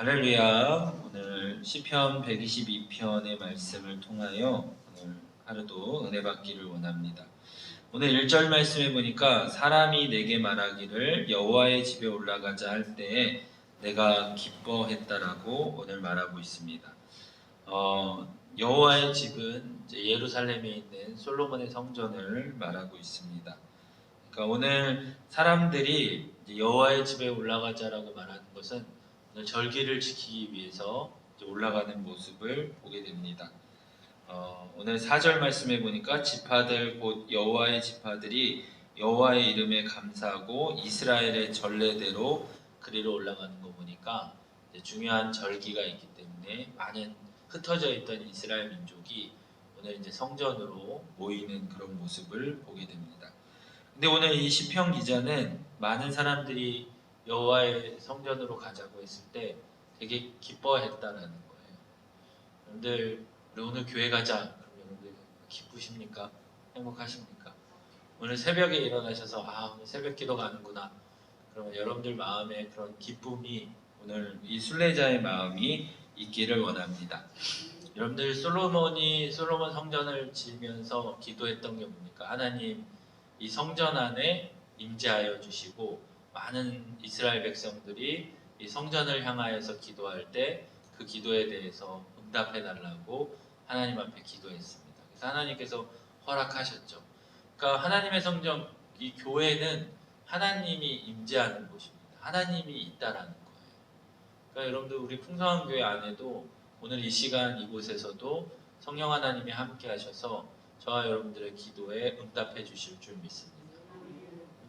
할렐루야. 오늘 시편 122편의 말씀을 통하여 오늘 하루도 은혜 받기를 원합니다. 오늘 1절 말씀에 보니까 사람이 내게 말하기를 여호와의 집에 올라가자 할 때에 내가 기뻐했다라고 오늘 말하고 있습니다. 어, 여호와의 집은 예루살렘에 있는 솔로몬의 성전을 말하고 있습니다. 그러니까 오늘 사람들이 여호와의 집에 올라가자라고 말하는 것은 절기를 지키기 위해서 올라가는 모습을 보게 됩니다. 어, 오늘 4절 말씀에 보니까 지파들 곧 여호와의 지파들이 여호와의 이름에 감사하고 이스라엘의 전례대로 그리로 올라가는 거 보니까 중요한 절기가 있기 때문에 많은 흩어져 있던 이스라엘 민족이 오늘 이제 성전으로 모이는 그런 모습을 보게 됩니다. 근데 오늘 이 시편 기자는 많은 사람들이 여호와의 성전으로 가자고 했을 때 되게 기뻐했다라는 거예요. 여러분들 오늘 교회 가자. 그럼 여러분들 기쁘십니까? 행복하십니까? 오늘 새벽에 일어나셔서 아 오늘 새벽 기도 가는구나. 그러면 여러분들 마음에 그런 기쁨이 오늘 이 순례자의 마음이 있기를 원합니다. 여러분들 솔로몬이 솔로몬 성전을 지으면서 기도했던 게 뭡니까? 하나님 이 성전 안에 임재하여 주시고 많은 이스라엘 백성들이 이 성전을 향하여서 기도할 때 그 기도에 대해서 응답해 달라고 하나님 앞에 기도했습니다. 그래서 하나님께서 허락하셨죠. 그러니까 하나님의 성전 이 교회는 하나님이 임재하는 곳입니다. 하나님이 있다라는 거예요. 그러니까 여러분들 우리 풍성한 교회 안에도 오늘 이 시간 이곳에서도 성령 하나님이 함께 하셔서 저와 여러분들의 기도에 응답해 주실 줄 믿습니다.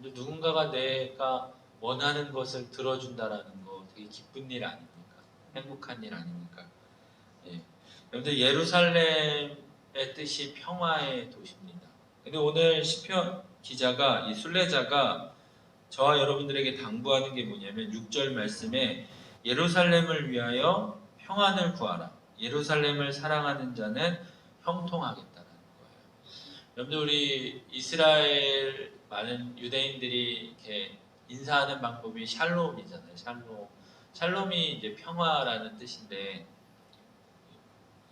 누군가가 내가 원하는 것을 들어준다라는 거 되게 기쁜 일 아닙니까? 행복한 일 아닙니까? 예. 여러분들 예루살렘의 뜻이 평화의 도시입니다. 근데 오늘 시편 기자가 이 순례자가 저와 여러분들에게 당부하는 게 뭐냐면 6절 말씀에 예루살렘을 위하여 평안을 구하라. 예루살렘을 사랑하는 자는 형통하겠다라는 거예요. 여러분들 우리 이스라엘 많은 유대인들이 이렇게 인사하는 방법이 샬롬이잖아요. 샬롬. 샬롬이 이제 평화라는 뜻인데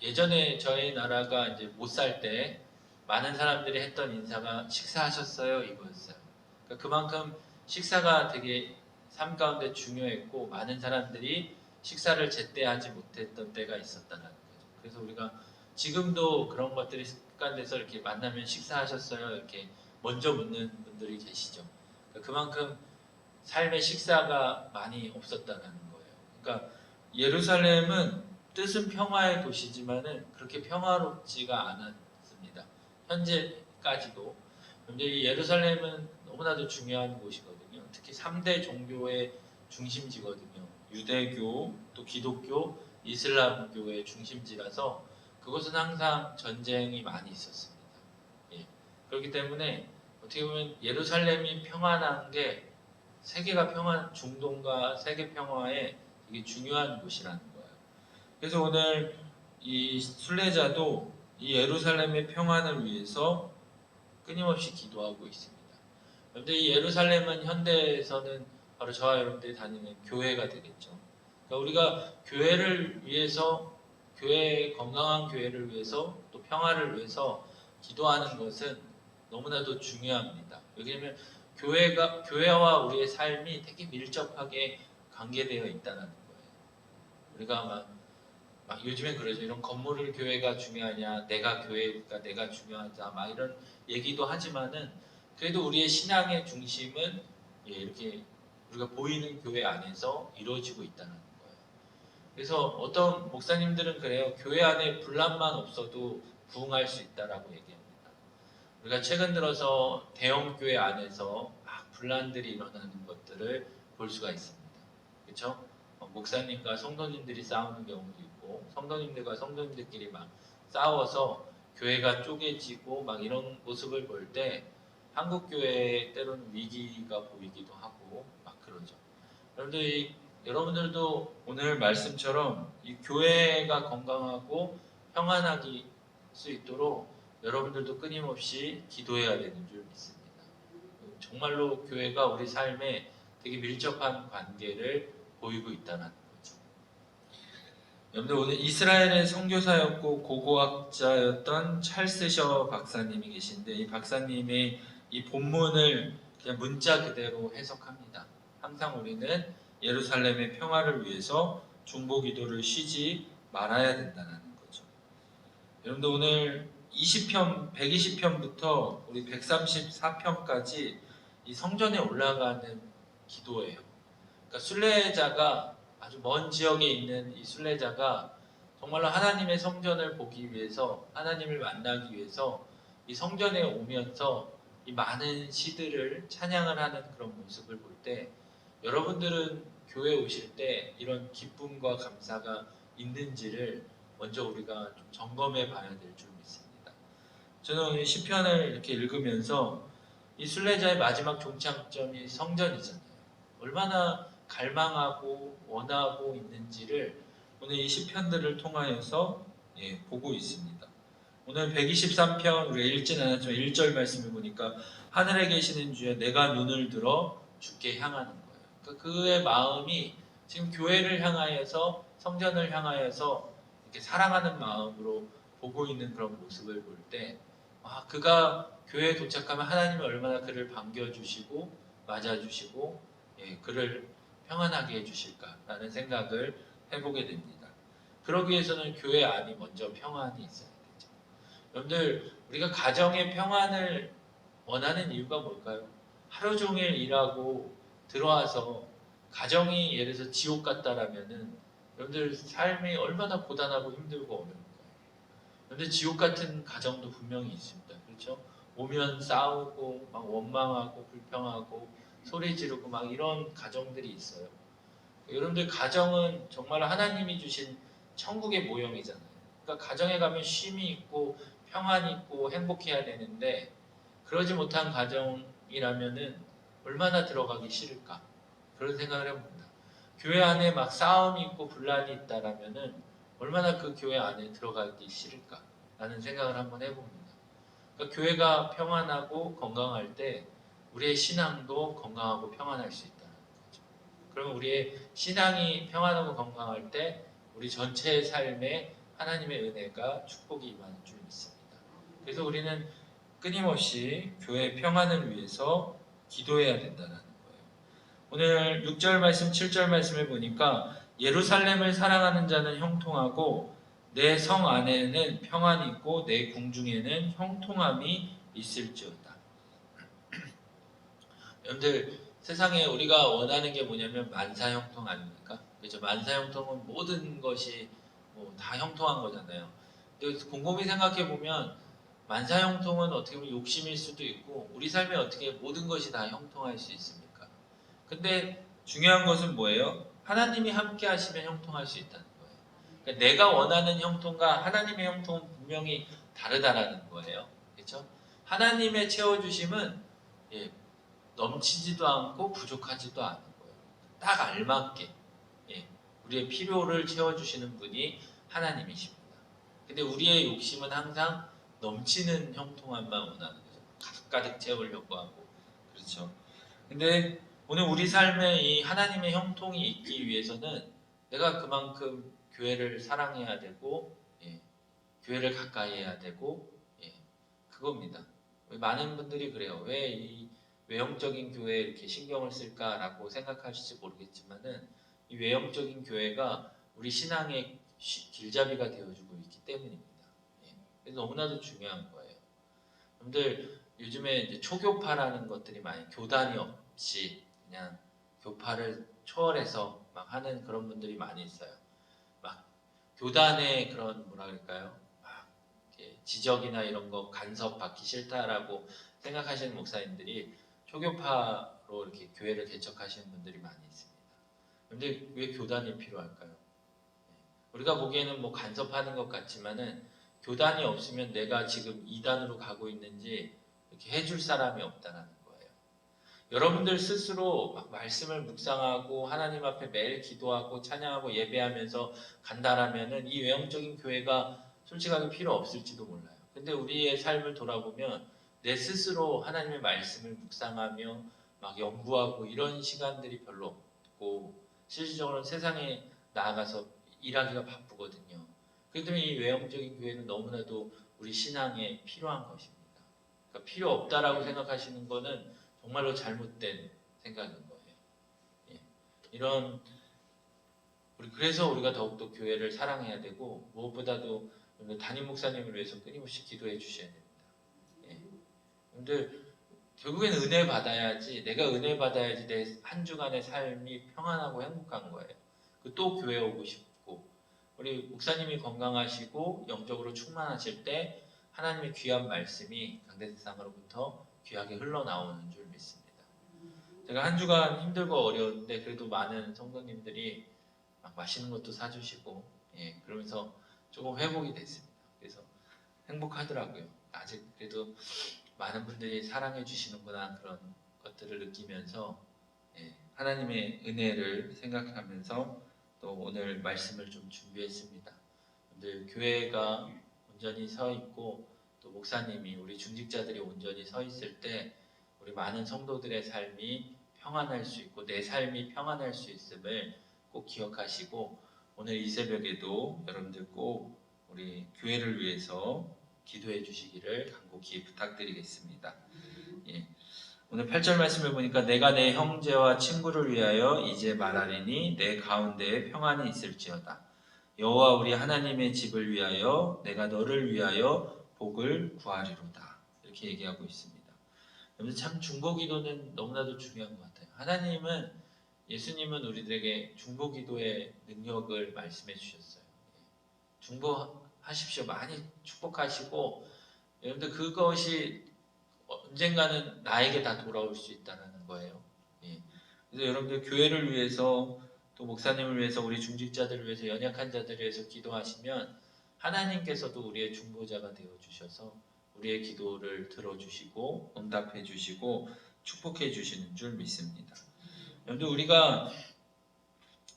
예전에 저희 나라가 이제 못 살 때 많은 사람들이 했던 인사가 식사하셨어요 이거였어요. 그러니까 그만큼 식사가 되게 삶 가운데 중요했고 많은 사람들이 식사를 제때 하지 못했던 때가 있었다는 거죠. 그래서 우리가 지금도 그런 것들이 습관돼서 이렇게 만나면 식사하셨어요 이렇게 먼저 묻는 분들이 계시죠. 그러니까 그만큼 삶의 식사가 많이 없었다는 거예요. 그러니까 예루살렘은 뜻은 평화의 도시지만은 그렇게 평화롭지가 않았습니다. 현재까지도. 근데 이 예루살렘은 너무나도 중요한 곳이거든요. 특히 3대 종교의 중심지거든요. 유대교, 또 기독교, 이슬람교의 중심지라서 그곳은 항상 전쟁이 많이 있었습니다. 예. 그렇기 때문에 어떻게 보면 예루살렘이 평안한 게 세계가 평안, 중동과 세계 평화에 되게 중요한 곳이라는 거예요. 그래서 오늘 이 순례자도 이 예루살렘의 평안을 위해서 끊임없이 기도하고 있습니다. 그런데 이 예루살렘은 현대에서는 바로 저와 여러분들이 다니는 교회가 되겠죠. 그러니까 우리가 교회를 위해서 교회 건강한 교회를 위해서 또 평화를 위해서 기도하는 것은 너무나도 중요합니다. 왜냐하면 교회가 교회와 우리의 삶이 되게 밀접하게 관계되어 있다는 거예요. 우리가 막, 막 요즘엔 그러죠. 이런 건물을 교회가 중요하냐, 내가 교회가 내가 중요하자, 막 이런 얘기도 하지만은 그래도 우리의 신앙의 중심은 예, 이렇게 우리가 보이는 교회 안에서 이루어지고 있다는 거예요. 그래서 어떤 목사님들은 그래요. 교회 안에 분란만 없어도 부흥할 수 있다라고 얘기합니다. 우리가 최근 들어서 대형 교회 안에서 막 분란들이 일어나는 것들을 볼 수가 있습니다. 그렇죠? 목사님과 성도님들이 싸우는 경우도 있고 성도님들과 성도님들끼리 막 싸워서 교회가 쪼개지고 막 이런 모습을 볼 때 한국 교회 때로는 위기가 보이기도 하고 막 그러죠. 여러분들 이 여러분들도 오늘 말씀처럼 이 교회가 건강하고 평안하기 수 있도록 여러분들도 끊임없이 기도해야 되는 줄 믿습니다. 정말로 교회가 우리 삶에 되게 밀접한 관계를 보이고 있다는 거죠. 여러분들 오늘 이스라엘의 선교사였고 고고학자였던 찰스 셔 박사님이 계신데 이 박사님의 이 본문을 그냥 문자 그대로 해석합니다. 항상 우리는 예루살렘의 평화를 위해서 중보 기도를 쉬지 말아야 된다는 거죠. 여러분들 오늘 20편, 120편부터 우리 134편까지 이 성전에 올라가는 기도예요. 그러니까 순례자가 아주 먼 지역에 있는 이 순례자가 정말로 하나님의 성전을 보기 위해서 하나님을 만나기 위해서 이 성전에 오면서 이 많은 시들을 찬양을 하는 그런 모습을 볼 때 여러분들은 교회 오실 때 이런 기쁨과 감사가 있는지를 먼저 우리가 좀 점검해 봐야 될줄 믿습니다. 저는 오늘 시편을 이렇게 읽으면서 이 순례자의 마지막 종착점이 성전이잖아요. 얼마나 갈망하고 원하고 있는지를 오늘 이 시편들을 통하여서 예, 보고 있습니다. 오늘 123편 우리가 읽진 않았지만 1절 말씀을 보니까 하늘에 계시는 주여 내가 눈을 들어 주께 향하는 거예요. 그러니까 그의 마음이 지금 교회를 향하여서 성전을 향하여서 이렇게 사랑하는 마음으로 보고 있는 그런 모습을 볼 때, 아, 그가 교회에 도착하면 하나님이 얼마나 그를 반겨주시고, 맞아주시고, 예, 그를 평안하게 해주실까라는 생각을 해보게 됩니다. 그러기 위해서는 교회 안이 먼저 평안이 있어야 되죠. 여러분들, 우리가 가정의 평안을 원하는 이유가 뭘까요? 하루 종일 일하고 들어와서 가정이 예를 들어서 지옥 같다라면은 여러분들 삶이 얼마나 고단하고 힘들고 어려운 그런데 지옥 같은 가정도 분명히 있습니다. 그렇죠? 오면 싸우고 막 원망하고 불평하고 소리 지르고 막 이런 가정들이 있어요. 여러분들 가정은 정말 하나님이 주신 천국의 모형이잖아요. 그러니까 가정에 가면 쉼이 있고 평안이 있고 행복해야 되는데 그러지 못한 가정이라면은 얼마나 들어가기 싫을까 그런 생각을 해봅니다. 교회 안에 막 싸움이 있고 분란이 있다라면은 얼마나 그 교회 안에 들어가기 싫을까라는 생각을 한번 해봅니다. 그러니까 교회가 평안하고 건강할 때 우리의 신앙도 건강하고 평안할 수 있다는 거죠. 그러면 우리의 신앙이 평안하고 건강할 때 우리 전체의 삶에 하나님의 은혜가 축복이 임하는 줄 믿습니다. 그래서 우리는 끊임없이 교회 평안을 위해서 기도해야 된다는 거예요. 오늘 6절 말씀, 7절 말씀을 보니까 예루살렘을 사랑하는 자는 형통하고 내 성 안에는 평안이 있고 내 궁중에는 형통함이 있을지어다. 여러분들 세상에 우리가 원하는 게 뭐냐면 만사 형통 아닙니까? 그렇죠? 만사 형통은 모든 것이 뭐 다 형통한 거잖아요. 근데 곰곰이 생각해 보면 만사 형통은 어떻게 보면 욕심일 수도 있고 우리 삶에 어떻게 모든 것이 다 형통할 수 있습니까? 근데 중요한 것은 뭐예요? 하나님이 함께 하시면 형통할 수 있다는 거예요. 그러니까 내가 원하는 형통과 하나님의 형통은 분명히 다르다라는 거예요. 그렇죠? 하나님의 채워주심은 예, 넘치지도 않고 부족하지도 않은 거예요. 딱 알맞게 예, 우리의 필요를 채워주시는 분이 하나님이십니다. 근데 우리의 욕심은 항상 넘치는 형통함만 원하는 거죠. 가득가득 채우려고 하고 그렇죠. 근데 오늘 우리 삶에 이 하나님의 형통이 있기 위해서는 내가 그만큼 교회를 사랑해야 되고 예, 교회를 가까이 해야 되고 예, 그겁니다. 많은 분들이 그래요. 왜 이 외형적인 교회에 이렇게 신경을 쓸까라고 생각하실지 모르겠지만은 이 외형적인 교회가 우리 신앙의 시- 길잡이가 되어주고 있기 때문입니다. 예, 그래서 너무나도 중요한 거예요. 여러분들 요즘에 이제 초교파라는 것들이 많이 교단이 없이 그냥 교파를 초월해서 막 하는 그런 분들이 많이 있어요. 막 교단의 그런 뭐라 그럴까요? 막 지적이나 이런 거 간섭 받기 싫다라고 생각하시는 목사님들이 초교파로 이렇게 교회를 개척하시는 분들이 많이 있습니다. 그런데 왜 교단이 필요할까요? 우리가 보기에는 뭐 간섭하는 것 같지만은 교단이 없으면 내가 지금 이단으로 가고 있는지 이렇게 해줄 사람이 없다는 거예요. 여러분들 스스로 막 말씀을 묵상하고 하나님 앞에 매일 기도하고 찬양하고 예배하면서 간다라면은 이 외형적인 교회가 솔직하게 필요 없을지도 몰라요. 근데 우리의 삶을 돌아보면 내 스스로 하나님의 말씀을 묵상하며 막 연구하고 이런 시간들이 별로 없고 실질적으로 세상에 나아가서 일하기가 바쁘거든요. 그렇기 때문에 이 외형적인 교회는 너무나도 우리 신앙에 필요한 것입니다. 그러니까 필요 없다라고 생각하시는 거는 정말로 잘못된 생각인 거예요. 예. 이런 우리 그래서 우리가 더욱더 교회를 사랑해야 되고 무엇보다도 담임 목사님을 위해서 끊임없이 기도해 주셔야 됩니다. 예. 여러분들 결국에는 은혜 받아야지 내가 은혜 받아야지 내 한 주간의 삶이 평안하고 행복한 거예요. 그또 교회 오고 싶고 우리 목사님이 건강하시고 영적으로 충만하실 때 하나님의 귀한 말씀이 강대세상으로부터 귀하게 흘러나오는 줄 믿습니다. 제가 한 주간 힘들고 어려운데 그래도 많은 성도님들이 막 맛있는 것도 사주시고 예 그러면서 조금 회복이 됐습니다. 그래서 행복하더라고요. 아직 그래도 많은 분들이 사랑해 주시는구나 그런 것들을 느끼면서 예, 하나님의 은혜를 생각하면서 또 오늘 말씀을 좀 준비했습니다. 오늘 교회가 온전히 서 있고 또 목사님이 우리 중직자들이 온전히 서 있을 때 우리 많은 성도들의 삶이 평안할 수 있고 내 삶이 평안할 수 있음을 꼭 기억하시고 오늘 이 새벽에도 여러분들 꼭 우리 교회를 위해서 기도해 주시기를 간곡히 부탁드리겠습니다. 예. 오늘 8절 말씀을 보니까 내가 내 형제와 친구를 위하여 이제 말하리니 내 가운데에 평안이 있을지어다. 여호와 우리 하나님의 집을 위하여 내가 너를 위하여 복을 구하리로다. 이렇게 얘기하고 있습니다. 여러분 참 중보기도는 너무나도 중요한 것 같아요. 하나님은 예수님은 우리들에게 중보기도의 능력을 말씀해 주셨어요. 예. 중보하십시오. 많이 축복하시고 여러분들 그것이 언젠가는 나에게 다 돌아올 수 있다는 거예요. 예. 그래서 여러분들 교회를 위해서 또 목사님을 위해서 우리 중직자들을 위해서 연약한 자들을 위해서 기도하시면 하나님께서도 우리의 중보자가 되어 주셔서 우리의 기도를 들어주시고 응답해 주시고 축복해 주시는 줄 믿습니다. 여러분들 우리가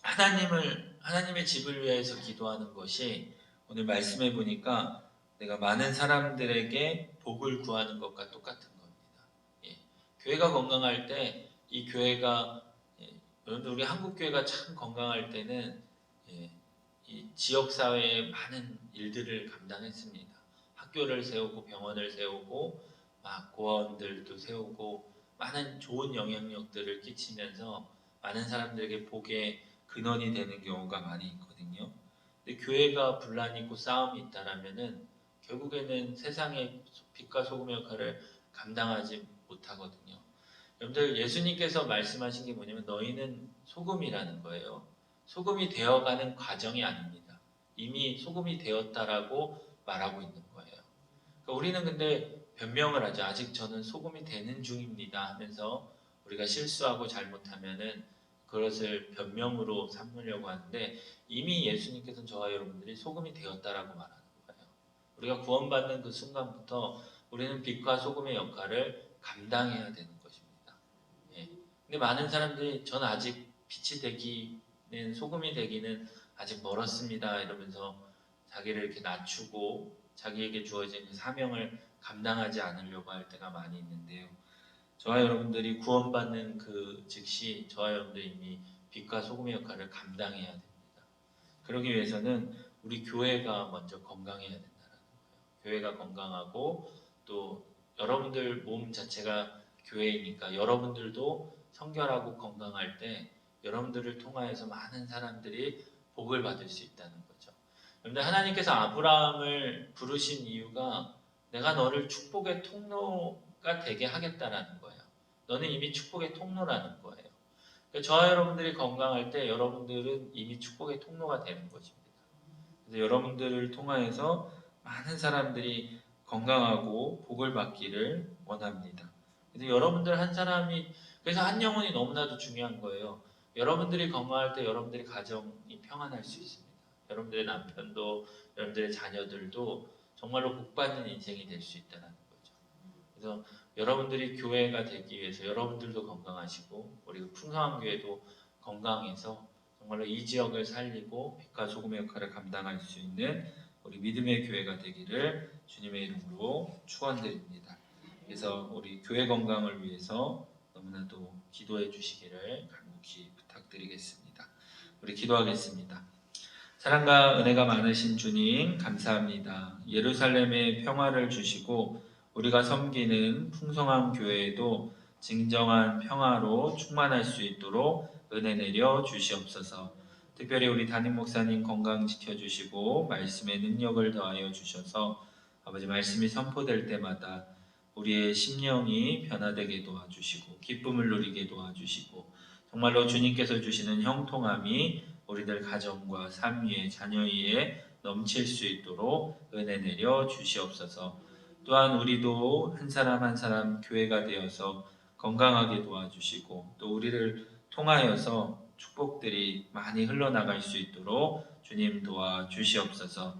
하나님을 하나님의 집을 위해서 기도하는 것이 오늘 말씀해 보니까 내가 많은 사람들에게 복을 구하는 것과 똑같은 겁니다. 예. 교회가 건강할 때 이 교회가 예, 여러분들 우리 한국 교회가 참 건강할 때는 예, 이 지역 사회의 많은 일들을 감당했습니다. 학교를 세우고 병원을 세우고 막 고아원들도 세우고 많은 좋은 영향력들을 끼치면서 많은 사람들에게 복의 근원이 되는 경우가 많이 있거든요. 근데 교회가 분란이 있고 싸움이 있다라면은 결국에는 세상의 빛과 소금의 역할을 감당하지 못하거든요. 여러분들 예수님께서 말씀하신 게 뭐냐면 너희는 소금이라는 거예요. 소금이 되어가는 과정이 아닙니다. 이미 소금이 되었다라고 말하고 있는 거예요. 그러니까 우리는 근데 변명을 하죠. 아직 저는 소금이 되는 중입니다 하면서 우리가 실수하고 잘못하면은 그것을 변명으로 삼으려고 하는데 이미 예수님께서는 저와 여러분들이 소금이 되었다라고 말하는 거예요. 우리가 구원받는 그 순간부터 우리는 빛과 소금의 역할을 감당해야 되는 것입니다. 예. 근데 많은 사람들이 저는 아직 빛이 되기 는 소금이 되기는 아직 멀었습니다 이러면서 자기를 이렇게 낮추고 자기에게 주어진 그 사명을 감당하지 않으려고 할 때가 많이 있는데요. 저와 여러분들이 구원받는 그 즉시 저와 여러분들이 이미 빛과 소금의 역할을 감당해야 됩니다. 그러기 위해서는 우리 교회가 먼저 건강해야 된다는 거예요. 교회가 건강하고 또 여러분들 몸 자체가 교회이니까 여러분들도 성결하고 건강할 때 여러분들을 통하여서 많은 사람들이 복을 받을 수 있다는 거죠. 그런데 하나님께서 아브라함을 부르신 이유가 내가 너를 축복의 통로가 되게 하겠다라는 거예요. 너는 이미 축복의 통로라는 거예요. 그러니까 저와 여러분들이 건강할 때 여러분들은 이미 축복의 통로가 되는 것입니다. 그래서 여러분들을 통하여서 많은 사람들이 건강하고 복을 받기를 원합니다. 그래서 여러분들 한 사람이 그래서 한 영혼이 너무나도 중요한 거예요. 여러분들이 건강할 때 여러분들의 가정이 평안할 수 있습니다. 여러분들의 남편도 여러분들의 자녀들도 정말로 복받는 인생이 될 수 있다는 거죠. 그래서 여러분들이 교회가 되기 위해서 여러분들도 건강하시고 우리 풍성한 교회도 건강해서 정말로 이 지역을 살리고 빛과 소금의 역할을 감당할 수 있는 우리 믿음의 교회가 되기를 주님의 이름으로 축원드립니다. 그래서 우리 교회 건강을 위해서 너무나도 기도해 주시기를 간곡히 부탁드리겠습니다. 우리 기도하겠습니다. 사랑과 은혜가 많으신 주님 감사합니다. 예루살렘에 평화를 주시고 우리가 섬기는 풍성한 교회에도 진정한 평화로 충만할 수 있도록 은혜 내려 주시옵소서. 특별히 우리 담임 목사님 건강 지켜 주시고 말씀의 능력을 더하여 주셔서 아버지 말씀이 선포될 때마다 우리의 심령이 변화되게 도와주시고 기쁨을 누리게 도와주시고 정말로 주님께서 주시는 형통함이 우리들 가정과 삶 위에 자녀 위에 넘칠 수 있도록 은혜 내려 주시옵소서. 또한 우리도 한 사람 한 사람 교회가 되어서 건강하게 도와주시고 또 우리를 통하여서 축복들이 많이 흘러나갈 수 있도록 주님 도와 주시옵소서.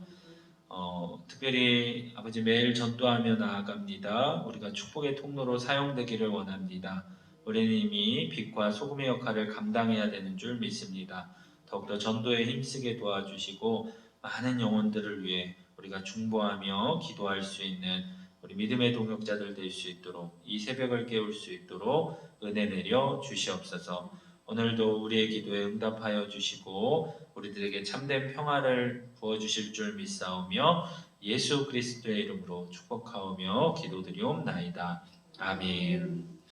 어, 특별히 아버지 매일 전도하며 나아갑니다. 우리가 축복의 통로로 사용되기를 원합니다. 우리는 이미 빛과 소금의 역할을 감당해야 되는 줄 믿습니다. 더욱더 전도에 힘쓰게 도와주시고 많은 영혼들을 위해 우리가 중보하며 기도할 수 있는 우리 믿음의 동역자들 될 수 있도록 이 새벽을 깨울 수 있도록 은혜 내려 주시옵소서. 오늘도 우리의 기도에 응답하여 주시고 우리들에게 참된 평화를 부어 주실 줄 믿사오며 예수 그리스도의 이름으로 축복하오며 기도드리옵나이다. 아멘.